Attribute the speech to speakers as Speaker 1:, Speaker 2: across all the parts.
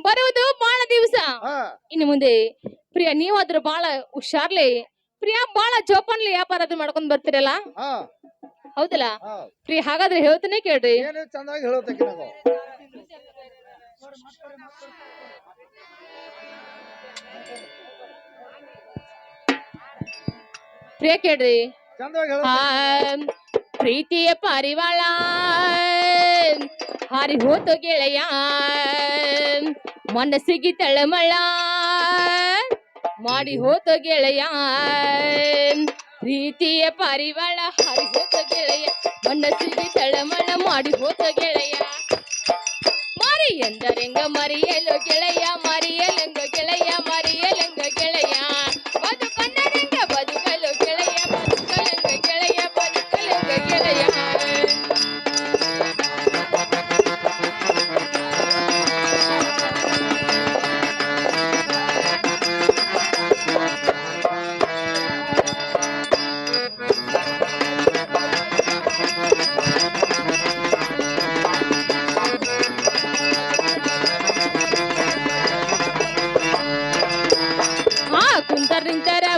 Speaker 1: ಬರುವುದು ಬಹಳ ದಿವಸ. ಇನ್ನು ಮುಂದೆ ಪ್ರಿಯ ನೀವಾದ್ರೂ ಬಹಳ ಹುಷಾರ್ಲಿ. ಪ್ರಿಯ ಬಹಳ ಜೋಪಾನ್ಲಿ ವ್ಯಾಪಾರ ಅದು ಮಾಡ್ಕೊಂಡ್ ಬರ್ತೀರಲ್ಲ?
Speaker 2: ಹಾ.
Speaker 1: ಹೌದಲ್ಲ? ಪ್ರಿಯ ಹಾಗಾದ್ರೆ ಹೇಳ್ತೇನೆ ಕೇಳ್ರಿ.
Speaker 2: ಚಂದಾಗಿ
Speaker 1: ಪ್ರಿಯ ಕೇಳ್ರಿ. ಪ್ರೀತಿಯ ಪಾರಿವಾಳ. ಹಾರಿ ಹೋತು ಗೆಳೆಯ. ಮನಸ್ಸಿಗೆ ತಳಮಳ ಮಾಡಿ ಹೋತು ಗೆಳೆಯ ಪ್ರೀತಿಯ ಪಾರಿವಾಳ ಹಾರಿ ಹೋತು ಗೆಳೆಯ ಮನಸ್ಸಿಗೆ ತಳಮಳ ಮಾಡಿ ಹೋತು ಗೆಳೆಯ ಮಾರಿ ಎಂದರೆಂಗ ಮರಿಯಲು ಗೆಳೆಯ ಮರಿಯಲೆಂಗ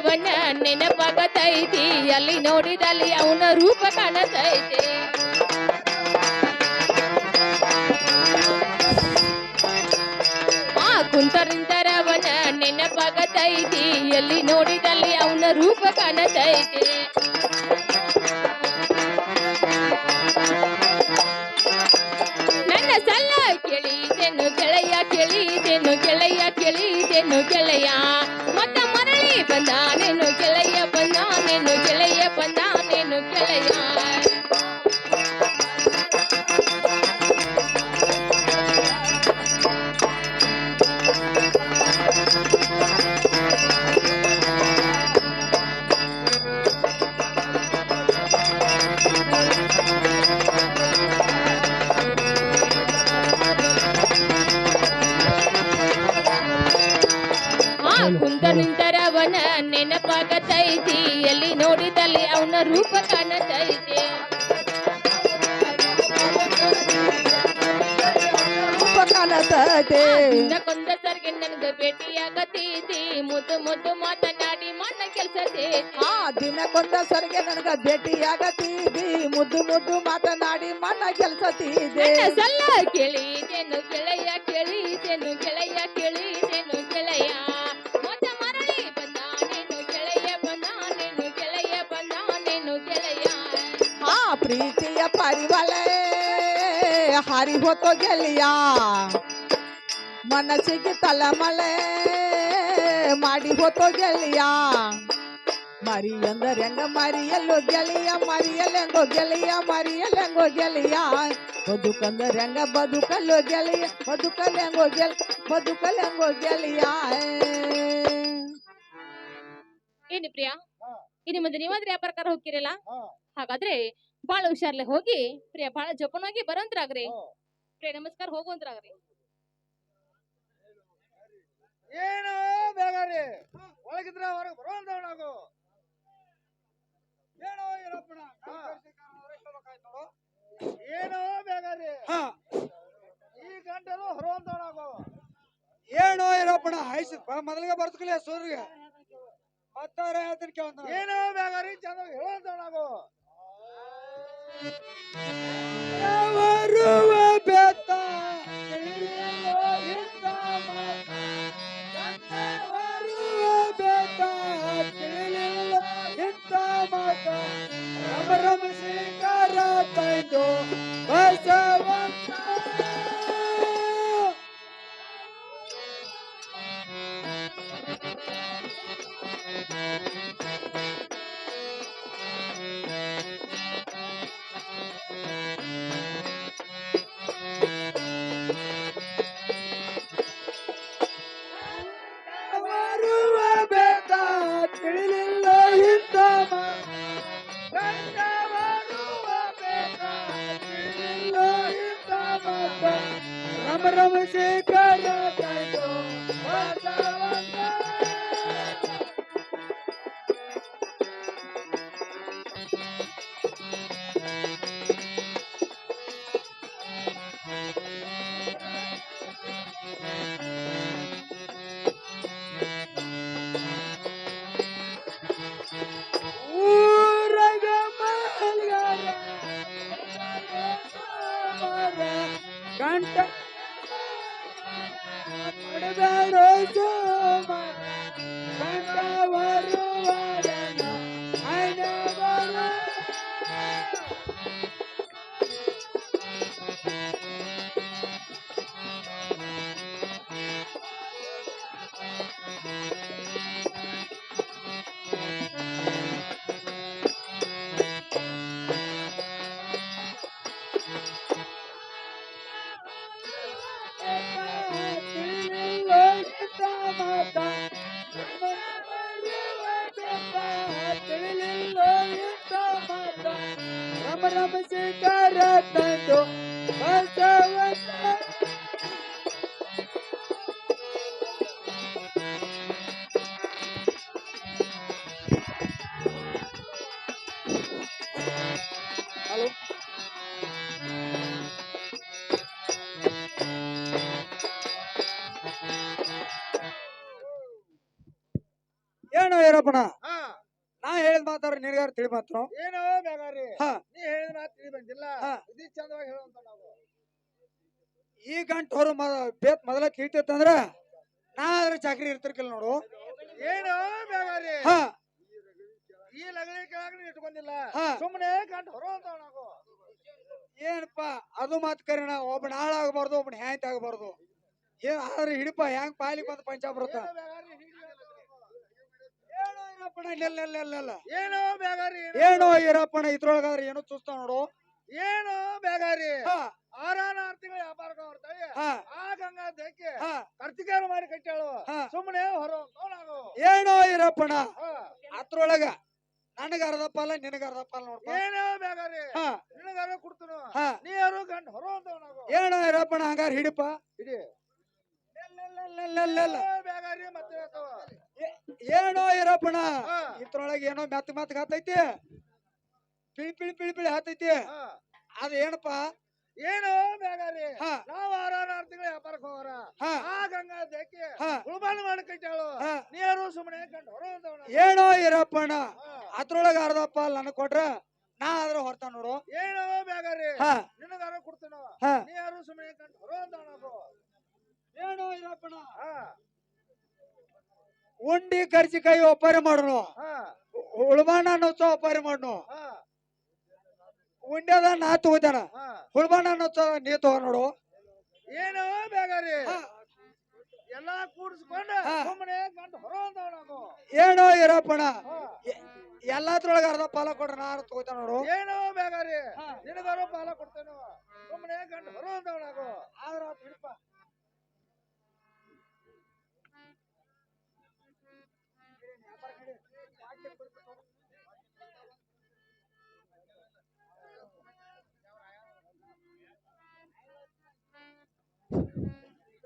Speaker 1: ನಿಂತರವನ್ನ ನೆನಪಾಗತೈತಿ. ಅಲ್ಲಿ ನೋಡಿದಲ್ಲಿ ಅವನ ರೂಪ ಕಾಣತೈತಿ. ಆ ಕುಂತರ್ ನಿಂತರವನ್ನ ನೆನಪಾಗತೈತಿ. ಎಲ್ಲಿ ನೋಡಿದಲ್ಲಿ ಅವನ ರೂಪ ಕಾಣತೈತಿ. ನನ್ನ ಸಲ್ಲ ಕೇಳಿದೆನು, ಗೆಳೆಯ ಕೇಳಿದೆನು ಗೆಳೆಯ ಕೇಳಿದೆನು, ಗೆಳೆಯ. ಮತ್ತ ಮರಳಿ ಬಂದಾನೇನು ಗೆಳೆಯ ಬಂದಾನೇನು ಗೆಳೆಯ ಬಂದಾನೇನು ಗೆಳೆಯ ಆ ನೆನಪಾಗತೈತಿ ಎಲ್ಲಿ ನೋಡಿದಲ್ಲಿ ಅವನ ರೂಪ ಕಾಣತೈತಿ.
Speaker 3: ರೂಪ ಕಾಣತೈತೆ.
Speaker 1: ಕೊಂದ ಸರ್ಗೆ ನನಗ ಭೇಟಿಯಾಗತೈತಿ. ಮುದ್ದು ಮುದ್ದು ಮಾತನಾಡಿ ಮನ ಕೆಲ್ಸತೈತಿ
Speaker 3: ಆ ದಿನಕ್ಕೊಂದ ಸರ್ಗೆ ನನಗ ಭೇಟಿಯಾಗತೀದಿ ಮುದ್ದು ಮುದ್ದು ಮಾತನಾಡಿ ಮನ ಕೆಲ್ಸತಿದೆ
Speaker 1: ಕೇಳಿ ಸಲ್ಲ ಕೇಳಿ ಗೆಳೆಯ ಕೇಳಿದೆನು.
Speaker 3: ಪ್ರೀತಿಯ ಪರಿವಳೆ ಹಾರಿ ಹೋತೋ ಗೆಲಿಯ ಮನಸ್ಸಿಗೆ ತಲಮಲೆ ಮಾಡಿ ಹೋತೋ ಗೆಲಿಯ ಮರಿ ಎಂದರೆ ಹೆಂಗ ಮರಿಯಲ್ಲೋ ಗೆಲಿಯ ಮರಿಯಲೆಂಗೋ ಗೆಲಿಯ ಮರಿಯಲೆಂಗೋ ಗೆಲಿಯ ಬದುಕಂದರೆ ಹೆಂಗ ಬದುಕಲ್ಲೋ ಗೆಲಿಯ ಬದುಕಲೆಂಗೋ ಗೆಲ್ ಬದುಕಲೆಂಗೋ ಗೆಲಿಯ
Speaker 1: ಏನು ಪ್ರಿಯಾ
Speaker 2: ಹಾ.
Speaker 1: ಇನ್ನು ಮುಂದೆ ನೀವಾದ್ರೆ ಯಾವ ಪ್ರಕಾರ ಹೋಗ್ತಿರಲ್ಲ
Speaker 2: ಹಾ
Speaker 1: ಹಾಗಾದ್ರೆ ಬಾಳ ಹುಷಾರ್ಲೆ ಹೋಗಿ ಪ್ರಿಯ ಬಾಳ ಜೋಪಾನಾಗಿ ಬರಂತ್ರಾಗ್ರಿ. ಪ್ರಿಯ ನಮಸ್ಕಾರ ಹೋಗುವಂತ್ರಾಗ್ರಿ.
Speaker 2: ಏನು ಬೇಗ ರೀ ಒಳಗಿದ್ರೆ ಹೊರಗೆ ಬರುವಂತ ನಾವು ಏನೋ ಏನಪ್ಪಣ ಏನೋ ಬೇಗ ರೀ ಈ ಗಂಟಲು ಹೊರುವಂತ ನಾವು
Speaker 4: ಏನೋ ಇರಪ್ಪಣ ಹಾಯ್ಸಿಪ್ಪ ಮೊದಲಿಗೆ ಬರ್ತಕಲೇ ಸೂರ್ಯ ಮತ್ತವ್ರ ಹೇಳ್ತೀನಿ ಕೇಳ್ತಾನ
Speaker 2: ಏನೋ ಬೇಗ ರೀ ಚಂದ ಹೇಳುವಂತ ನಾವು
Speaker 4: Thank you. ರಮ ರಮ ಶಿಖರ ತಂದು ಬಸವಂತ ಹಲೋ ಮಾತಾರ ನಿನಗಾರ ತಿಳಿ ಮಾತ್ರ?
Speaker 2: ಏನೋ ಬೇಗಾರಿ
Speaker 4: ಹಾ.
Speaker 2: ನೀ ಹೇಳಿದ ಮಾತು ತಿಳಿ ಬಂದಿಲ್ಲ. ಇದು ಚಂದವಾಗಿ ಹೇಳುವಂತ ನಾವು.
Speaker 4: ಈ ಗಂಟು ಹೊರ ಬೇತ್ ಮೊದಲ ಕೀಳ್ತಿತ್ತಂದ್ರ ನಾ ಆದ್ರೆ ಚಾಕ್ರಿ ಇರ್ತಿರ್ಕಿಲ್ಲ ನೋಡು.
Speaker 2: ಏನೋ ಬೇಗಾರಿ
Speaker 4: ಹಾ.
Speaker 2: ಈ ಲಗಳಿ ಕೆಳಗ ನೀ ಇಟ್ಕೊಂಡಿಲ್ಲ. ಸುಮ್ಮನೆ ಗಂಟು ಅಂತ ನಾವು.
Speaker 4: ಏನಪ್ಪ ಅದು ಮಾತು ಕರಿಣ ಒಬ್ಬನ ಹಾಳಾಗಬಾರ್ದು ಒಬ್ಬನ ಹ್ಯಾಂಗ್ ಆಗಬಾರ್ದು. ಏನ್ ಆದ್ರೆ ಹಿಡಿಪ ಹೆಂಗ್ ಪಾಲಿಗೆ ಬಂದು ಪಂಚ ಈರಪ್ಪಣ ಇಲ್ಲ ಇಲ್ಲ ಇಲ್ಲ ಇಲ್ಲ
Speaker 2: ಏನೋ ಬೇಗಾರಿ
Speaker 4: ಏನೋ ಈರಪ್ಪಣ ಇದ್ರೊಳಗಾದ್ರೆ ಏನೋ ಚುಸ್ತ ನೋಡು.
Speaker 2: ಏನೋ ಬೇಗಾರಿ
Speaker 4: ಹಾ.
Speaker 2: ಆರಾನ ಆರು ತಿಂಗಳ ವ್ಯಾಪಾರ ಹೊರ್ತಾಳೆ
Speaker 4: ಹಾ.
Speaker 2: ಆ ಗಂಗಾ ದೇಕ್ಕೆ
Speaker 4: ಹಾ.
Speaker 2: ಕರ್ತಿಕಾರ ಮಾಡಿ ಕಟ್ಟಾಳು. ಸುಮ್ಮನೆ ಹೊರ
Speaker 4: ಏನೋ ಈರಪ್ಪಣ
Speaker 2: ಹಾ.
Speaker 4: ಅದ್ರೊಳಗ ನನಗ ಅರ್ಧ ಅಲ್ಲ ನಿನಗ ಅರ್ಧ ಪಾಲ ನೋಡಪ್ಪ
Speaker 2: ಏನೋ ಬೇಗಾರಿ
Speaker 4: ಹಾ.
Speaker 2: ನಿನಗಾರ ಕೊಡ್ತನು. ನೀ ಯಾರು ಗಂಡ ಹೊರ
Speaker 4: ಏನೋ ಈರಪ್ಪಣ ಹಂಗಾರ ಹಿಡಿಪ
Speaker 2: ಹಿಡಿ.
Speaker 4: ಇಲ್ಲ, ಇಲ್ಲ, ಇಲ್ಲ, ಇಲ್ಲ,
Speaker 2: ಏನೋ
Speaker 4: ಇರಪ್ಪಣ. ಇದ್ರೊಳಗೆ ಏನೋ ಮೆತ್ತ ಮೆತ್ತ ಹತ್ತೈತಿ. ಪಿಳಿ ಪಿಳಿ ಪಿಳಿ ಪಿಳಿ ಹತ್ತೈತಿ.
Speaker 2: ಹಾ.
Speaker 4: ಅದ ಏನಪ್ಪ?
Speaker 2: ಏನು ಬೇಗಾರಿ ನಾವು ಆರಾರು ಆರು ತಿಂಗಳ ವ್ಯಾಪಾರಕ್ಕೆ ಹೋಗೋರ.
Speaker 4: ಹಾ.
Speaker 2: ಆ ಗಂಗಾ
Speaker 4: ದೇಕಿ
Speaker 2: ಉಳ್ಬಾಣ ಮಾಡಿ ಕಟ್ಟಾಳು
Speaker 4: ಹಾ.
Speaker 2: ನೀರು ಸುಮ್ಮನೆ ಕಂಡು ಹೊರುವಂತ
Speaker 4: ಏನೋ ಇರಪ್ಪಣ ಅದ್ರೊಳಗ ಅರ್ಧಪ್ಪ ನನಗ್ ಕೊಟ್ರ ನಾ ಆದ್ರ ಹೊರತ ನೋಡು.
Speaker 2: ಏನೋ ಬೇಗಾರಿ ನಿನಗಾರ ಕೊಡ್ತೀನೋ? ನೀರು ಸುಮ್ಮನೆ ಕಂಡು ನಾವು
Speaker 4: ಏನೋ ಇರಪ್ಪಣ
Speaker 2: ಹಾ.
Speaker 4: ಉಂಡಿ ಕರ್ಚಿಕಾಯಿ ಒಪ್ಪಾರಿ
Speaker 2: ಮಾಡೋಣ
Speaker 4: ಹುಳ್ಬಾಣ ಅನ್ನೋತ್ಸವ ಒಪ್ಪಾರಿ
Speaker 2: ಮಾಡೋಣ
Speaker 4: ಉಂಡ್ಯದ ನಾ ತಗೋತಾನ. ಹುಳ್ಬಾಣ ಅನ್ನೋತ್ಸವ ನೀ ತಗೋ ನೋಡು.
Speaker 2: ಏನು ಬೇಗಾರಿ. ಎಲ್ಲಾ ಕೂಡಿಸ್ಕೊಂಡು. ಸುಮ್ಮನೆ ಗಂಟು ನಾವು
Speaker 4: ಏನೋ ಇರಪ್ಪಣ. ಎಲ್ಲಾದ್ರೊಳಗ ಅರ್ಧ ಪಾಲ ಕೊಡ್ರ ನಾನು ತಗೋತಾನ ನೋಡು.
Speaker 2: ಏನೋ ಬೇಗಾರಿ. ನಿನಗಾರು ಪಾಲ ಕೊಡ್ತೇನೆ. ಸುಮ್ಮನೆ ಗಂಟು ಹೊರ ನಾವು
Speaker 4: ಆದ್ರ ಬಿಡಪ್ಪ.